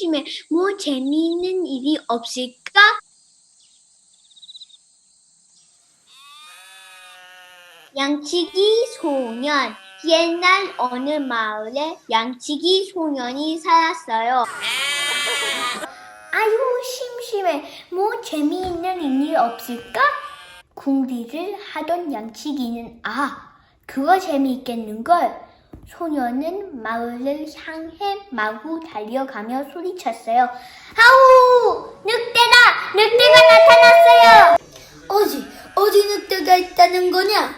심심해. 뭐 재미있는 일이 없을까? 양치기 소년. 옛날 어느 마을에 양치기 소년이 살았어요. 아유, 심심해. 뭐 재미있는 일이 없을까? 궁리를 하던 양치기는 아, 그거 재미있겠는걸. 소녀는 마을을 향해 마구 달려가며 소리쳤어요. 아우! 늑대다! 늑대가 나타났어요! 어디, 어디 늑대가 있다는 거냐?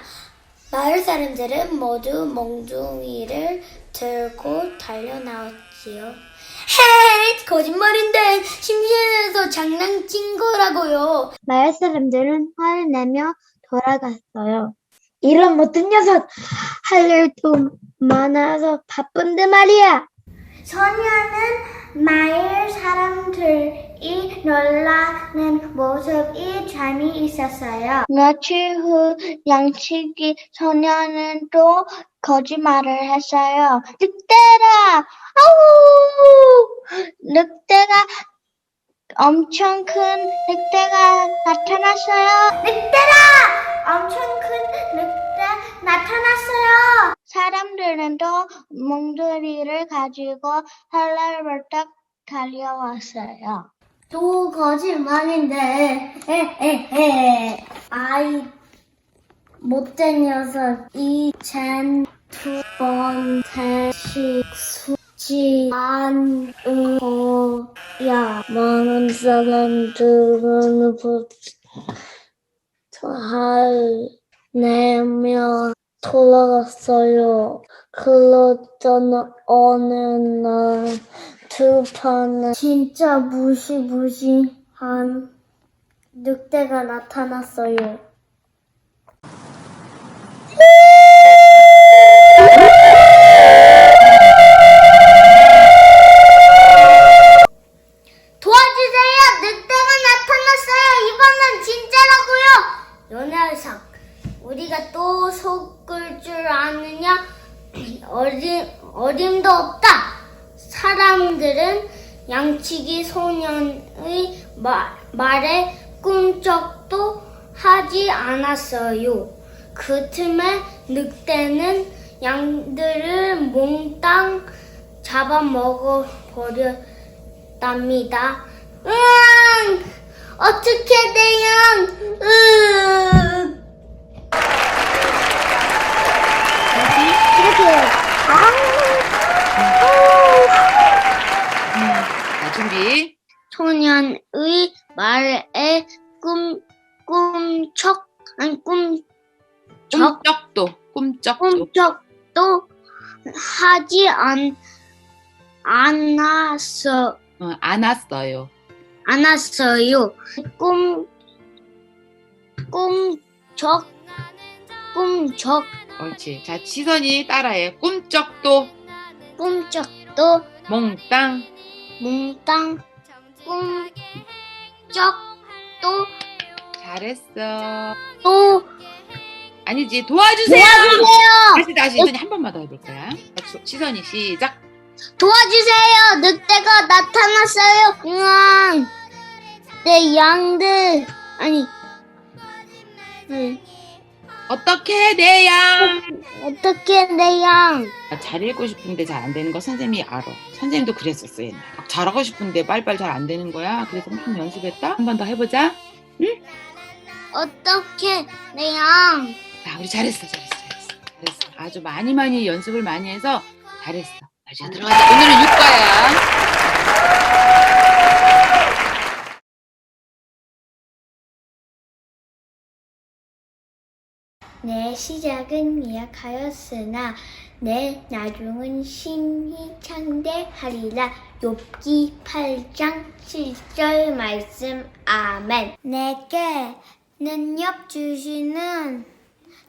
마을 사람들은 모두 몽둥이를 들고 달려나왔지요. 헤이, 거짓말인데 심심해서 장난친 거라고요. 마을 사람들은 화를 내며 돌아갔어요. 이런 못된 녀석! 할 일도 많아서 바쁜데 말이야. 소녀는 마을 사람들이 놀라는 모습이 재미있었어요. 며칠 후 양치기 소녀는 또 거짓말을 했어요. 늑대라! 아우! 늑대가 엄청 큰 늑대가 나타났어요. 늑대라! 엄청 큰 늑대 나타났어요. 사람들은 또 몽둥이를 가지고 헐레벌떡 달려왔어요. 또 거짓말인데, 에에에. 아이, 못된 녀석, 이젠 두번 다시 수지 않을 거야. 많은 사람들은 잘 내며 돌아갔어요. 그러던 어느 날 두 판에 진짜 무시무시한 늑대가 나타났어요. 속을 줄 아느냐? 어림, 어림도 없다! 사람들은 양치기 소년의 마- 말에 꿈쩍도 하지 않았어요. 그 틈에 늑대는 양들을 몽땅 잡아먹어 버렸답니다. 으앙! 어떻게 돼요? 으 자, 준비. 소년의 말에 꿈 꿈쩍 아니 꿈쩍 꿈쩍도. 꿈쩍도. 꿈쩍도 하지 않 않았어 어, 안 왔어요. 않았어요. 꿈 꿈쩍 꿈쩍 옳지. 자, 시선이 따라해. 꿈쩍도. 꿈쩍도 몽땅. 몽땅 꿈쩍도 잘했어. 또 아니지. 도와주세요. 도와주세요. 다시 다시 시선이 한 번만 더 해볼 거야. 자, 시선이 시작. 도와주세요. 늑대가 나타났어요. 으앙. 내 양들 아니 네. 어떻게 내 양? 어떻게 내 양? 잘 읽고 싶은데 잘 안 되는 거 선생님이 알아. 선생님도 그랬었어 옛날. 막 잘하고 싶은데 빨리빨리 잘안 되는 거야. 그래서 엄청 연습했다. 한 번 더 해보자. 어떻게 내 양? 자, 우리 잘했어, 잘했어, 잘했어. 잘했어. 아주 많이 많이 연습을 많이 해서 잘했어. 자, 이제 들어가자. 오늘은 육과야. 내 시작은 미약하였으나 내 나중은 심히 창대하리라. 욥기 8장 7절 말씀. 아멘. 내게 능력 주시는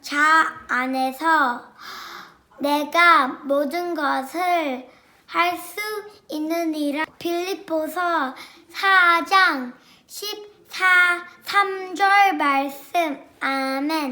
자 안에서 내가 모든 것을 할 수 있느니라. 빌립보서 4장 14 3절 말씀. 아멘